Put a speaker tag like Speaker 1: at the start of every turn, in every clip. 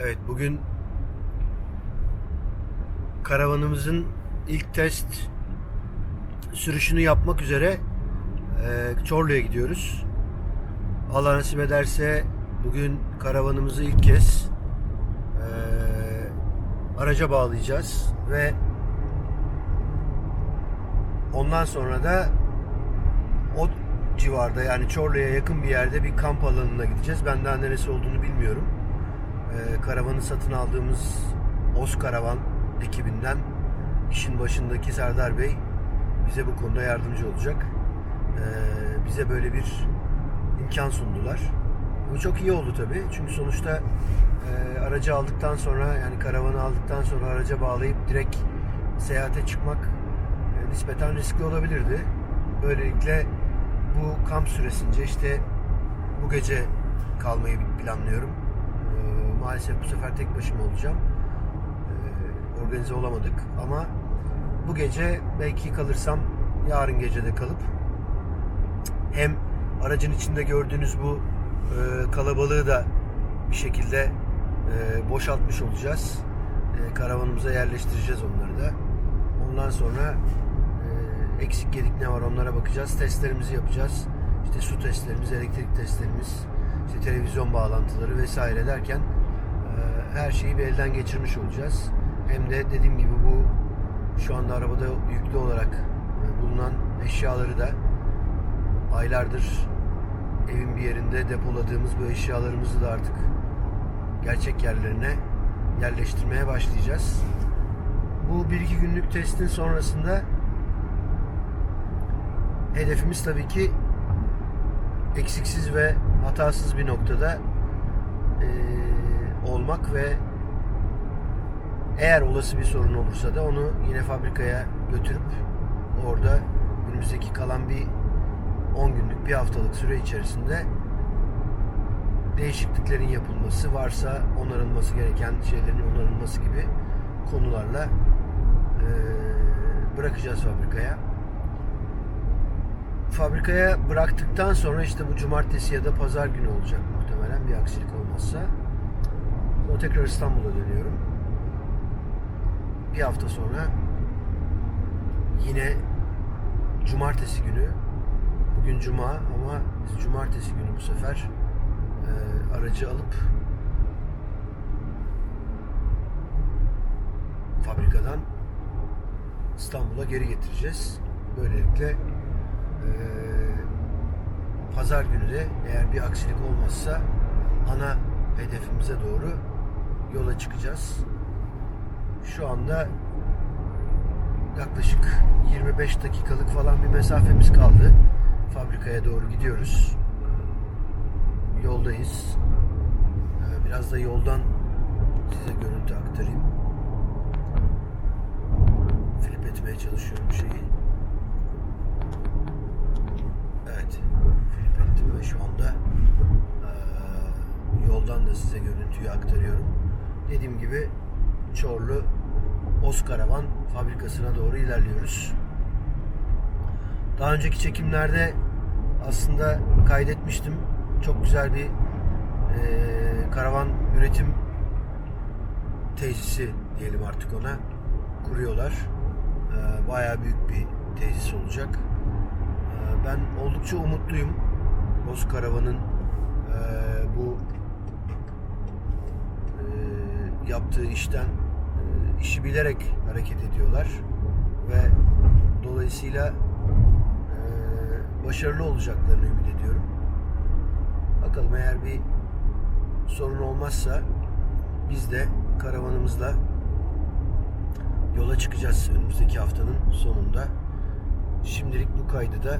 Speaker 1: Evet bugün karavanımızın ilk test sürüşünü yapmak üzere e, Çorlu'ya gidiyoruz. Allah nasip ederse bugün karavanımızı ilk kez e, araca bağlayacağız ve ondan sonra da o civarda yani Çorlu'ya yakın bir yerde bir kamp alanına gideceğiz. Ben daha neresi olduğunu bilmiyorum. Ee, karavanı satın aldığımız Oz Karavan ekibinden işin başındaki Serdar Bey bize bu konuda yardımcı olacak. Ee, bize böyle bir imkan sundular. Bu çok iyi oldu tabii. Çünkü sonuçta e, aracı aldıktan sonra yani karavanı aldıktan sonra araca bağlayıp direkt seyahate çıkmak e, nispeten riskli olabilirdi. Böylelikle bu kamp süresince işte bu gece kalmayı planlıyorum. Maalesef bu sefer tek başıma olacağım. Ee, organize olamadık ama bu gece belki kalırsam yarın gece de kalıp hem aracın içinde gördüğünüz bu e, kalabalığı da bir şekilde e, boşaltmış olacağız. E, karavanımıza yerleştireceğiz onları da. Ondan sonra eksik gedik ne var onlara bakacağız. Testlerimizi yapacağız. İşte su testlerimiz, elektrik testlerimiz, işte televizyon bağlantıları vesaire derken her şeyi bir elden geçirmiş olacağız. Hem de dediğim gibi bu şu anda arabada yüklü olarak e, bulunan eşyaları da aylardır evin bir yerinde depoladığımız bu eşyalarımızı da artık gerçek yerlerine yerleştirmeye başlayacağız. Bu bir iki günlük testin sonrasında hedefimiz tabii ki eksiksiz ve hatasız bir noktada eee, olmak ve eğer olası bir sorun olursa da onu yine fabrikaya götürüp orada önümüzdeki kalan bir 10 günlük bir haftalık süre içerisinde değişikliklerin yapılması varsa onarılması gereken şeylerin onarılması gibi konularla bırakacağız fabrikaya. Fabrikaya bıraktıktan sonra işte bu cumartesi ya da pazar günü olacak muhtemelen bir aksilik olmazsa. Sonra tekrar İstanbul'a dönüyorum. Bir hafta sonra yine cumartesi günü bugün cuma ama biz cumartesi günü bu sefer e, aracı alıp fabrikadan İstanbul'a geri getireceğiz. Böylelikle e, pazar günü de eğer bir aksilik olmazsa ana hedefimize doğru yola çıkacağız. Şu anda yaklaşık 25 dakikalık falan bir mesafemiz kaldı. Fabrikaya doğru gidiyoruz. Yoldayız. Ee, Biraz da yoldan size görüntü aktarayım. Flip etmeye çalışıyorum şeyi. Evet. Flip ettim ve şu anda eee, yoldan da size görüntüyü aktarıyorum. Dediğim gibi Çorlu Oskaravan fabrikasına doğru ilerliyoruz. Daha önceki çekimlerde aslında kaydetmiştim. Çok güzel bir eee, karavan üretim tesisi diyelim artık ona kuruyorlar. Eee, bayağı büyük bir tesis olacak. Eee, ben oldukça umutluyum. Boz Karavan'ın eee, bu yaptığı işten eee, işi bilerek hareket ediyorlar ve dolayısıyla eee, başarılı olacaklarını ümit ediyorum. Bakalım eğer bir sorun olmazsa biz de karavanımızla yola çıkacağız önümüzdeki haftanın sonunda. Şimdilik bu kaydı da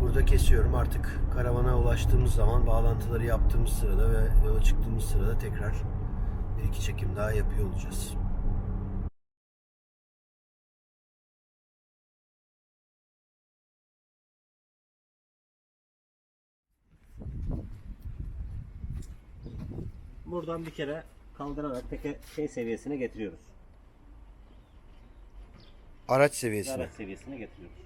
Speaker 1: burada kesiyorum. Artık karavana ulaştığımız zaman bağlantıları yaptığımız sırada ve yola çıktığımız sırada tekrar bir iki çekim daha yapıyor olacağız.
Speaker 2: Buradan bir kere kaldırarak teke şey seviyesine getiriyoruz.
Speaker 1: Araç seviyesine.
Speaker 2: Araç seviyesine getiriyoruz.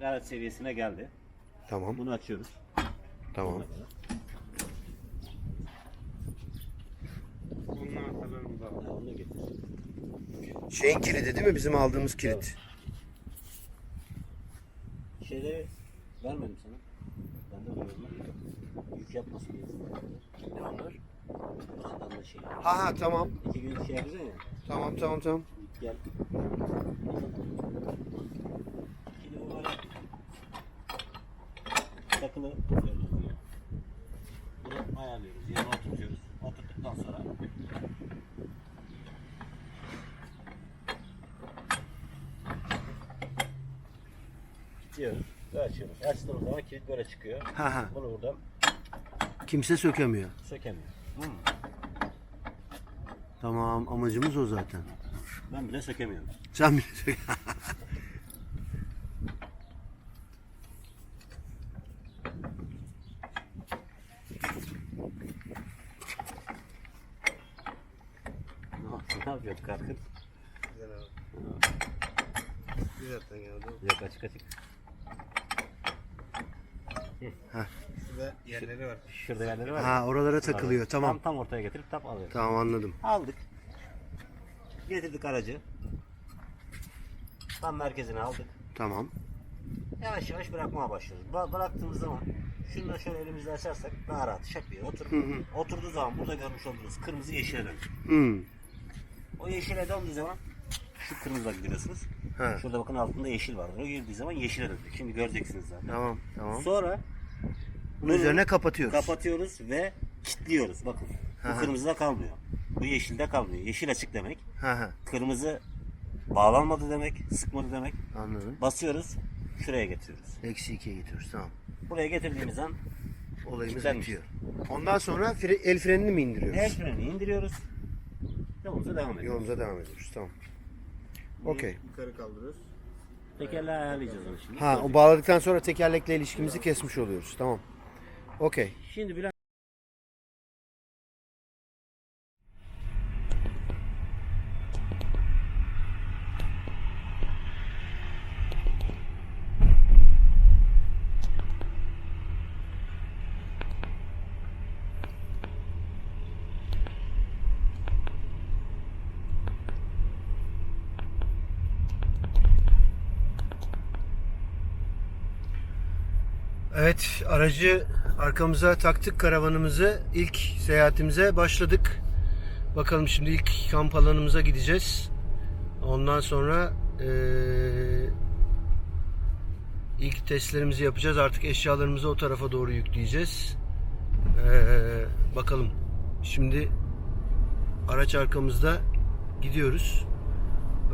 Speaker 2: Araç seviyesine geldi.
Speaker 1: Tamam.
Speaker 2: Bunu açıyoruz.
Speaker 1: Tamam.
Speaker 2: Sonuna kadar.
Speaker 3: Tamam.
Speaker 2: Ha, onu da getir.
Speaker 1: Şeyin kilidi değil mi? Bizim aldığımız kilit.
Speaker 2: Şeyleri vermedim sana. Ben de veriyorum. Yük yapmasın diye.
Speaker 1: Ne onlar?
Speaker 2: De şey.
Speaker 1: Ha ha tamam.
Speaker 2: İki gün şey yapacaksın ya.
Speaker 1: Tamam tamam tamam.
Speaker 2: Gel. Bu böyle takılı tutuyoruz diye. Bunu ayarlıyoruz. Yerine oturtuyoruz. Oturttuktan sonra kilitliyoruz ve açıyoruz. Açtığımız zaman kilit böyle çıkıyor.
Speaker 1: Ha ha.
Speaker 2: Bunu buradan
Speaker 1: Kimse sökemiyor.
Speaker 2: sökemiyor.
Speaker 1: Tamam amacımız o zaten.
Speaker 2: Ben bile sökemiyorum.
Speaker 1: Sen bile sök.
Speaker 2: ne yapıyorsun kalkıp?
Speaker 3: Güzel abi. Güzel geldi.
Speaker 2: Yok açık açık.
Speaker 3: Şurada yerleri var.
Speaker 2: Şurada yerleri var.
Speaker 1: Ha oralara takılıyor.
Speaker 2: Tam
Speaker 1: Tamam.
Speaker 2: tam ortaya getirip tap alıyoruz.
Speaker 1: Tamam anladım.
Speaker 2: Aldık. Getirdik aracı. Tam merkezine aldık.
Speaker 1: Tamam.
Speaker 2: Yavaş yavaş bırakmaya başlıyoruz. Ba- bıraktığımız zaman şunu da şöyle elimizle açarsak daha rahat şak diye otur. Oturduğu zaman burada görmüş olduğunuz kırmızı yeşile dönüyor.
Speaker 1: Hmm.
Speaker 2: O yeşile döndüğü zaman şu kırmızıda gidiyorsunuz.
Speaker 1: Ha.
Speaker 2: Şurada bakın altında yeşil var. O girdiği zaman yeşile döndü. Şimdi göreceksiniz zaten.
Speaker 1: Tamam tamam.
Speaker 2: Sonra
Speaker 1: Bunun üzerine kapatıyoruz.
Speaker 2: kapatıyoruz ve kilitliyoruz. Bakın.
Speaker 1: Hı
Speaker 2: Bu
Speaker 1: hı.
Speaker 2: kırmızıda kalmıyor. Bu yeşilde kalmıyor. Yeşil açık demek.
Speaker 1: Ha ha.
Speaker 2: Kırmızı bağlanmadı demek. Sıkmadı demek.
Speaker 1: Anladım.
Speaker 2: Basıyoruz. Şuraya getiriyoruz.
Speaker 1: Eksi ikiye getiriyoruz. Tamam.
Speaker 2: Buraya getirdiğimiz an
Speaker 1: Olayımız
Speaker 2: Kilitlenmiş.
Speaker 1: bitiyor. Ondan sonra fre- el frenini mi indiriyoruz?
Speaker 2: el frenini indiriyoruz. Yolumuza devam ediyoruz.
Speaker 1: Yolumuza devam ediyoruz. Tamam. Okey.
Speaker 3: Yukarı kaldırıyoruz.
Speaker 2: Tekerleği ayarlayacağız onu şimdi.
Speaker 1: Ha o bağladıktan sonra tekerlekle ilişkimizi kesmiş oluyoruz. Tamam. Okey.
Speaker 2: Şimdi Bülent
Speaker 1: Evet aracı arkamıza taktık karavanımızı. İlk seyahatimize başladık. Bakalım şimdi ilk kamp alanımıza gideceğiz. Ondan sonra eee, ilk testlerimizi yapacağız. Artık eşyalarımızı o tarafa doğru yükleyeceğiz. Eee, bakalım. Şimdi araç arkamızda gidiyoruz.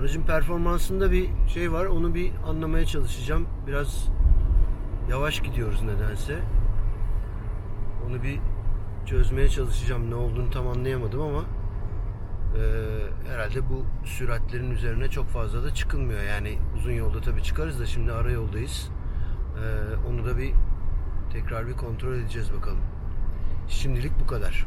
Speaker 1: Aracın performansında bir şey var. Onu bir anlamaya çalışacağım. Biraz yavaş gidiyoruz nedense. Onu bir çözmeye çalışacağım. Ne olduğunu tam anlayamadım ama eee, herhalde bu süratlerin üzerine çok fazla da çıkılmıyor. Yani uzun yolda tabii çıkarız da şimdi ara yoldayız. Eee, onu da bir tekrar bir kontrol edeceğiz bakalım. Şimdilik bu kadar.